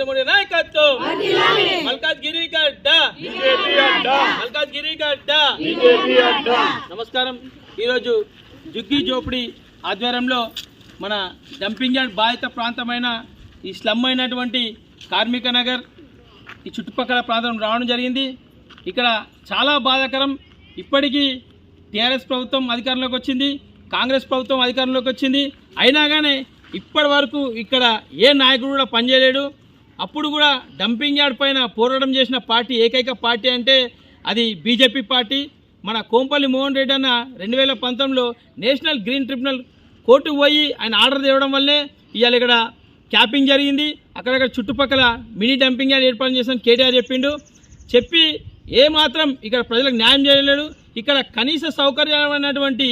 నరేంద్ర నాయకత్వం. మల్కాజ్గిరి గడ్డ. మల్కాజ్గిరి నమస్కారం. ఈరోజు జుగ్గి జోపిడి ఆధ్వర్యంలో మన డంపింగ్ యార్డ్ బాధిత ప్రాంతమైన ఈ స్లమ్ అయినటువంటి కార్మిక నగర్ ఈ చుట్టుపక్కల ప్రాంతం రావడం జరిగింది. ఇక్కడ చాలా బాధాకరం. ఇప్పటికీ టీఆర్ఎస్ ప్రభుత్వం అధికారంలోకి వచ్చింది. కాంగ్రెస్ ప్రభుత్వం అధికారంలోకి వచ్చింది. అయినా కానీ ఇప్పటి వరకు ఇక్కడ ఏ నాయకుడు కూడా పనిచేయలేడు. అప్పుడు కూడా డంపింగ్ యార్డ్ పైన పోరాటం చేసిన పార్టీ ఏకైక పార్టీ అంటే అది బీజేపీ పార్టీ. మన కోంపల్లి మోహన్ రెడ్డి అన్న రెండు వేల పంతొమ్మిదిలో నేషనల్ గ్రీన్ ట్రిబ్యునల్ కోర్టుకు పోయి ఆయన ఆర్డర్ తేవడం వల్లే ఇవాళ ఇక్కడ క్యాపింగ్ జరిగింది. అక్కడక్కడ చుట్టుపక్కల మినీ డంపింగ్ యార్డ్ ఏర్పాటు చేసిన కేటీఆర్ చెప్పిండు. చెప్పి ఏమాత్రం ఇక్కడ ప్రజలకు న్యాయం చేయలేడు ఇక్కడ కనీస సౌకర్యమైనటువంటి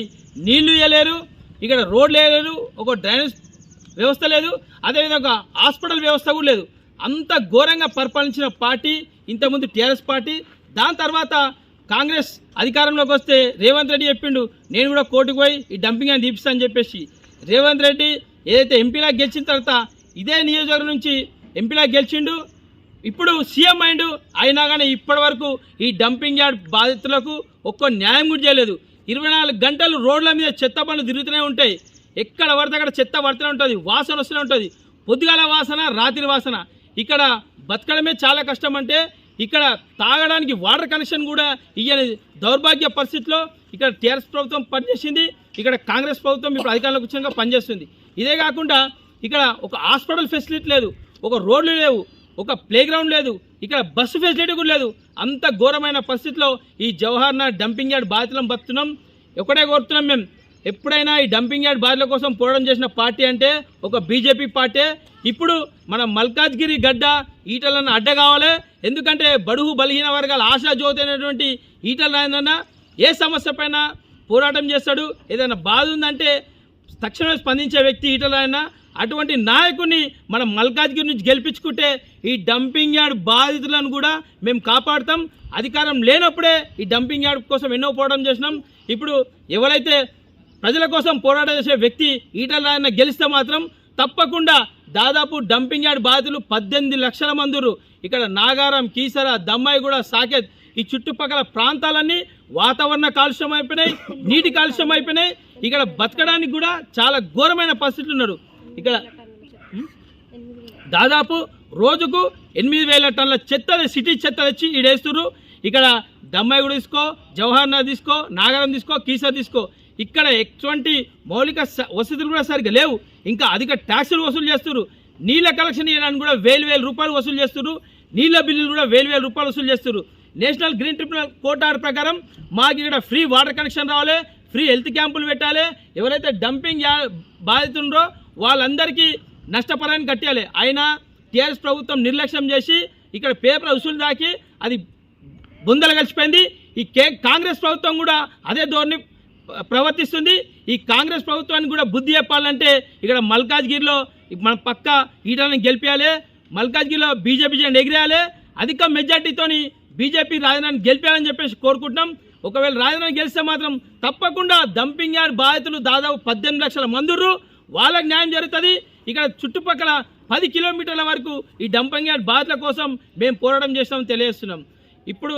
నీళ్ళు ఇవ్వలేరు. ఇక్కడ రోడ్లు వేయలేరు. ఒక డ్రైనేజ్ వ్యవస్థ లేదు. అదేవిధంగా హాస్పిటల్ వ్యవస్థ కూడా లేదు. అంత ఘోరంగా పరిపాలించిన పార్టీ ఇంతకుముందు టీఆర్ఎస్ పార్టీ. దాని తర్వాత కాంగ్రెస్ అధికారంలోకి వస్తే రేవంత్ రెడ్డి చెప్పిండు నేను కూడా కోర్టుకు పోయి ఈ డంపింగ్ అని తీపిస్తా అని చెప్పేసి. రేవంత్ రెడ్డి ఏదైతే ఎంపీలా గెలిచిన తర్వాత ఇదే నియోజకవర్గం నుంచి ఎంపీలా గెలిచిండు. ఇప్పుడు సీఎం అయిండు అయినా కానీ ఇప్పటి వరకు ఈ డంపింగ్ యార్డ్ బాధితులకు ఒక్క న్యాయం కూడా చేయలేదు. ఇరవై నాలుగు గంటలు రోడ్ల మీద చెత్త పనులు తిరుగుతూనే ఉంటాయి. ఎక్కడ పడితే అక్కడ చెత్త పడుతూనే ఉంటుంది వాసన వస్తూనే ఉంటుంది. పొద్దుగాల వాసన రాత్రి వాసన. ఇక్కడ బతకడమే చాలా కష్టం అంటే ఇక్కడ తాగడానికి వాటర్ కనెక్షన్ కూడా ఇయ్యని దౌర్భాగ్య పరిస్థితిలో ఇక్కడ టీఆర్ఎస్ ప్రభుత్వం పనిచేసింది ఇక్కడ కాంగ్రెస్ ప్రభుత్వం ఇప్పుడు అధికారంలోకి వచ్చాక పనిచేస్తుంది. ఇదే కాకుండా ఇక్కడ ఒక హాస్పిటల్ ఫెసిలిటీ లేదు ఒక రోడ్లు లేవు ఒక ప్లే గ్రౌండ్ లేదు ఇక్కడ బస్సు ఫెసిలిటీ కూడా లేదు. అంత ఘోరమైన పరిస్థితిలో ఈ జవహర్ డంపింగ్ యార్డ్ బాధితులం బతున్నాం ఒకటే కోరుతున్నాం మేము. ఎప్పుడైనా ఈ డంపింగ్ యార్డ్ బాధితుల కోసం పోరాటం చేసిన పార్టీ అంటే ఒక బీజేపీ పార్టీ. ఇప్పుడు మన మల్కాజ్గిరి గడ్డ ఈటలను అడ్డ కావాలి. ఎందుకంటే బడుగు బలహీన వర్గాల ఆశా జ్యోతి అయినటువంటి ఈటల రాజేంద్రన్న ఏ సమస్య పైన పోరాటం చేస్తాడు? ఏదైనా బాధ ఉందంటే తక్షణమే స్పందించే వ్యక్తి ఈటల అటువంటి నాయకుడిని మనం మల్కాజ్గిరి నుంచి గెలిపించుకుంటే ఈ డంపింగ్ యార్డ్ బాధితులను కూడా మేము కాపాడుతాం. అధికారం లేనప్పుడే ఈ డంపింగ్ యార్డ్ కోసం ఎన్నో పోరాటం చేసినాం. ఇప్పుడు ఎవరైతే ప్రజల కోసం పోరాటం చేసే వ్యక్తి ఈటల రాజన్న గెలిస్తే మాత్రం తప్పకుండా దాదాపు డంపింగ్ యార్డ్ బాధితులు పద్దెనిమిది లక్షల మందురు ఇక్కడ నాగారం కీసర దమ్మాయిగూడ సాకేత్ ఈ చుట్టుపక్కల ప్రాంతాలన్నీ వాతావరణ కాలుష్యం అయిపోయినాయి నీటి కాలుష్యం అయిపోయినాయి. ఇక్కడ బతకడానికి కూడా చాలా ఘోరమైన పరిస్థితులు ఉన్నారు. ఇక్కడ దాదాపు రోజుకు ఎనిమిది వేల టన్నుల చెత్త సిటీ చెత్త తెచ్చి ఈడేస్తున్నారు. ఇక్కడ దమ్మాయి కూడా తీసుకో జవహర్ నగర్ తీసుకో నాగారం తీసుకో కీసర్ తీసుకో. ఇక్కడ ఎటువంటి మౌలిక స- వసతులు కూడా సరిగ్గా లేవు. ఇంకా అధిక ట్యాక్సులు వసూలు చేస్తున్నారు. నీళ్ళ కలెక్షన్ ఇవ్వడానికి కూడా వేలు వేల రూపాయలు వసూలు చేస్తున్నారు. నీళ్ళ బిల్లులు కూడా వేలు వేల రూపాయలు వసూలు చేస్తున్నారు. National green tribunal court order ప్రకారం మాకు ఇక్కడ ఫ్రీ వాటర్ కనెక్షన్ రావాలి ఫ్రీ హెల్త్ క్యాంపులు పెట్టాలి. ఎవరైతే డంపింగ్ బాధితుండ్రో వాళ్ళందరికీ నష్టపరాన్ని కట్టాలి. అయినా టీఆర్ఎస్ ప్రభుత్వం నిర్లక్ష్యం చేసి ఇక్కడ పేపర్ వసూలు దాకి అది బుందలు కలిసిపోయింది. ఈ కే కాంగ్రెస్ ప్రభుత్వం కూడా అదే ధోరణి ప్రవర్తిస్తుంది. ఈ కాంగ్రెస్ ప్రభుత్వానికి కూడా బుద్ధి చెప్పాలంటే ఇక్కడ మల్కాజ్గిరిలో మన పక్క ఈటలను గెలిపించాలి మల్కాజ్గిరిలో బీజేపీ జెండా ఎగిరేయాలి. అధిక మెజార్టీతోని బీజేపీ రాజధాని గెలిపాలని చెప్పేసి కోరుకుంటున్నాం. ఒకవేళ రాజధాని గెలిస్తే మాత్రం తప్పకుండా డంపింగ్ యార్డ్ బాధితులు దాదాపు పద్దెనిమిది లక్షల మందుర్రు. వాళ్ళకు న్యాయం జరుగుతుంది. ఇక్కడ చుట్టుపక్కల పది కిలోమీటర్ల వరకు ఈ డంపింగ్ యార్డ్ బాధితుల కోసం మేము పోరాటం చేస్తామని తెలియజేస్తున్నాం. ఇప్పుడు